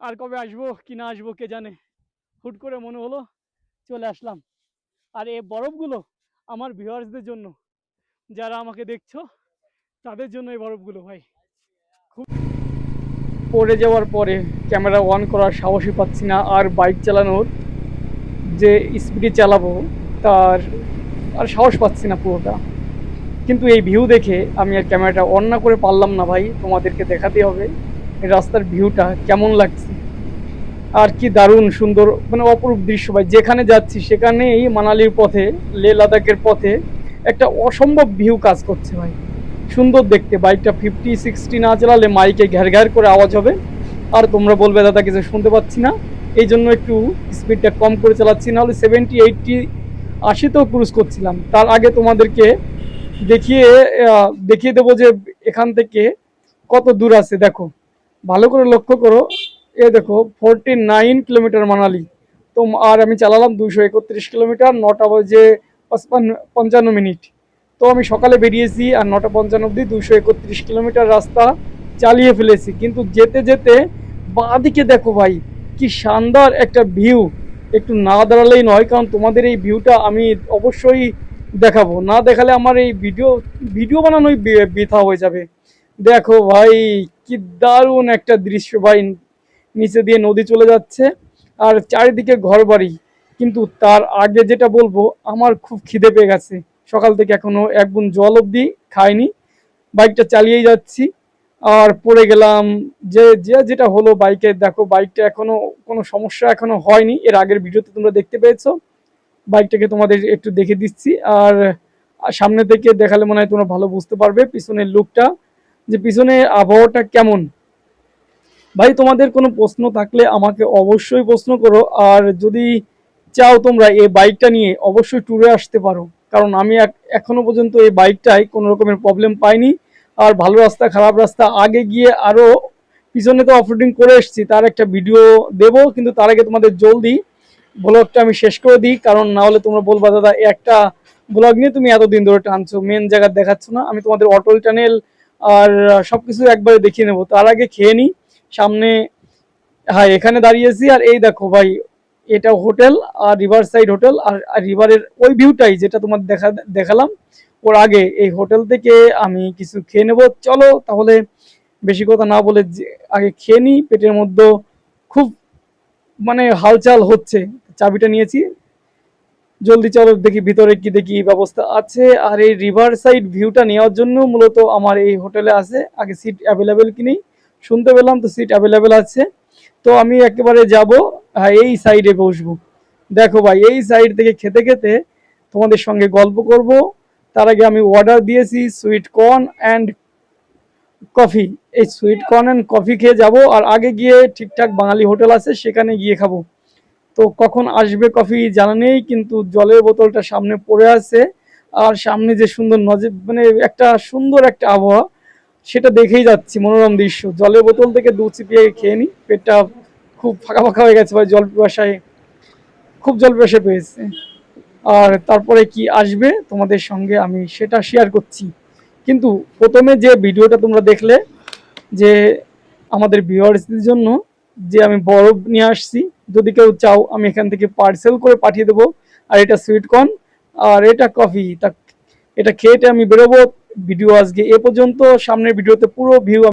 আর কবে আসব, কি না আসব, কে জানে। হুট করে মনে হলো চলে আসলাম। আর এই বরফগুলো আমার ভিউয়ার্সদের জন্য, যারা আমাকে দেখছ, তাদের জন্য এই বরফগুলো, ভাই। খুব পড়ে যাওয়ার পরে ক্যামেরা অন করার সাহসই পাচ্ছি না, আর বাইক চালানোর যে স্পিডে চালাবো, তার আর সাহস পাচ্ছি না পুরোটা। কিন্তু এই ভিউ দেখে আমি আর ক্যামেরাটা অন না করে পারলাম না, ভাই। তোমাদেরকে দেখাতে হবে। রাস্তার ভিউটা কেমন লাগছে? আর কি দারুণ সুন্দর মানে অপরূপ দৃশ্য ভাই। যেখানে যাচ্ছি, সেখানেই মানালির পথে, লে লাদাখের পথে একটা অসম্ভব ভিউ কাজ করছে ভাই। সুন্দর দেখতে বাইকটা ফিফটি সিক্সটি না চালালে মাইকে ঘ্যার ঘ্যার করে আওয়াজ হবে। আর তোমরা বলবে, দাদা, কিছু শুনতে পাচ্ছি না। এই জন্য একটু স্পিডটা কম করে চালাচ্ছি, নাহলে সেভেন্টি এইটটি আশিতেও ক্রুজ করছিলাম। তার আগে তোমাদেরকে দেখিয়ে দেখিয়ে দেবো যে এখান থেকে কত দূর আছে। দেখো, ভালো করে লক্ষ্য করো এ দেখো ফোরটি নাইন কিলোমিটার মানালি। তো আর আমি চালালাম দুশো একত্রিশ কিলোমিটার নটা বাজে পঞ্চান্ন মিনিট। তো আমি সকালে বেরিয়েছি আর নটা পঞ্চান্ন অব্দি দুশো একত্রিশ কিলোমিটার রাস্তা চালিয়ে ফেলেছি। কিন্তু যেতে যেতে বাঁদিকে দেখো ভাই, কি শানদার একটা ভিউ একটু না দাঁড়ালেই নয়, কারণ তোমাদের এই ভিউটা আমি অবশ্যই দেখাবো। না দেখালে আমার এই ভিডিও ভিডিও বানানোই বৃথা হয়ে যাবে। দেখো ভাই, কি দারুণ একটা দৃশ্য ভাই। নিচে দিয়ে নদী চলে যাচ্ছে। আর চারিদিকে ঘর বাড়ি কিন্তু তার আগে যেটা বলব, আমার খুব খিদে পেয়ে গেছে। সকাল থেকে এখনও এক বুন জল অবধি খাইনি। বাইকটা চালিয়েই যাচ্ছি। আর পড়ে গেলাম যে যে যেটা হলো বাইকে। দেখো, বাইকটা এখনও কোনো সমস্যা এখনও হয়নি। এর আগের ভিডিওতে তোমরা দেখতে পেয়েছ। বাইকটাকে তোমাদের একটু দেখে দিচ্ছি। আর সামনে থেকে দেখালে মনে হয় তোমরা ভালো বুঝতে পারবে পিছনের লুকটা। যে পিছনে আবহাওয়াটা কেমন? ভাই, তোমাদের কোনো প্রশ্ন থাকলে আমাকে অবশ্যই প্রশ্ন করো। আর যদি চাও তোমরা এই বাইকটা নিয়ে, অবশ্যই ট্যুরে আসতে পারো। কারণ আমি এখনও পর্যন্ত এই বাইকটায় কোনো রকমের প্রবলেম পাইনি। আর ভালো রাস্তা, খারাপ রাস্তা, আগে গিয়ে আরও পিছনে তো অফরোডিং করে এসেছি, তার একটা ভিডিও দেব, কিন্তু তার আগে তোমাদের জলদি ব্লগটা আমি শেষ করে দিই। কারণ না হলে তোমরা বলবা, দাদা, একটা ব্লগ নিয়ে তুমি এতদিন ধরে টানছো মেন জায়গা দেখাচ্ছ না। আমি তোমাদের অটল টানেল আর সব কিছু একবারে দেখিয়ে নেব। তার আগে খেয়ে নিই সামনে হ্যাঁ এখানে দাঁড়িয়েছি আর এই দেখো ভাই, এটা হোটেল আর রিভার সাইড হোটেল আর রিভারের ওই ভিউটাই যেটা তোমার দেখা, দেখালাম, ওর আগে। এই হোটেল থেকে আমি কিছু খেয়ে নেব। চলো তাহলে বেশি কথা না বলে আগে খেয়ে নিই। পেটের মধ্যে খুব মানে হালচাল হচ্ছে। চাবিটা নিয়েছি। জলদি চলো দেখি ভিতরে কি দেখি ব্যবস্থা আছে। আর এই রিভার সাইড ভিউটা নেওয়ার জন্য মূলত আমার এই হোটেলে আছে। আগে সিট অ্যাভেলেবেল কি নেই। শুনতে পেলাম তো সিট অ্যাভেলেবেল আছে। তো আমি একেবারে যাব হ্যাঁ এই সাইডে বসবো। দেখো ভাই, এই সাইড থেকে খেতে খেতে তোমাদের সঙ্গে গল্প করব। তার আগে আমি অর্ডার দিয়েছি সুইট কর্ন অ্যান্ড কফি এই সুইট কর্ন অ্যান্ড কফি খেয়ে যাব, আর আগে গিয়ে ঠিকঠাক বাঙালি হোটেল আছে, সেখানে গিয়ে খাব। তো কখন আসবে কফি জানা নেই, কিন্তু জলের বোতলটা সামনে পড়ে আছে। আর সামনে যে সুন্দর নজর মানে একটা সুন্দর একটা আবহাওয়া সেটা দেখেই যাচ্ছি, মনোরম দৃশ্য। জলের বোতল থেকে দু চিপিয়ে খেয়ে নি। পেটটা খুব ফাঁকা ফাঁকা হয়ে গেছে ভাই, জল পিপাসায় খুব জল পিপাসা পেয়েছে। আর তারপরে কি আসবে তোমাদের সঙ্গে আমি সেটা শেয়ার করছি। কিন্তু প্রথমে যে ভিডিওটা তোমরা দেখলে, যে আমাদের ভিউয়ার্সদের জন্য যে আমি বরফ নিয়ে আসছি, যদি কেউ চাও আমি এখান থেকে পার্সেল করে পাঠিয়ে দেবো। আর এটা সুইটকর্ন আর এটা কফি তা এটা খেয়ে আমি বেরোবো। ভিডিও আজকে এ পর্যন্ত। সামনের ভিডিওতে পুরো ভিউ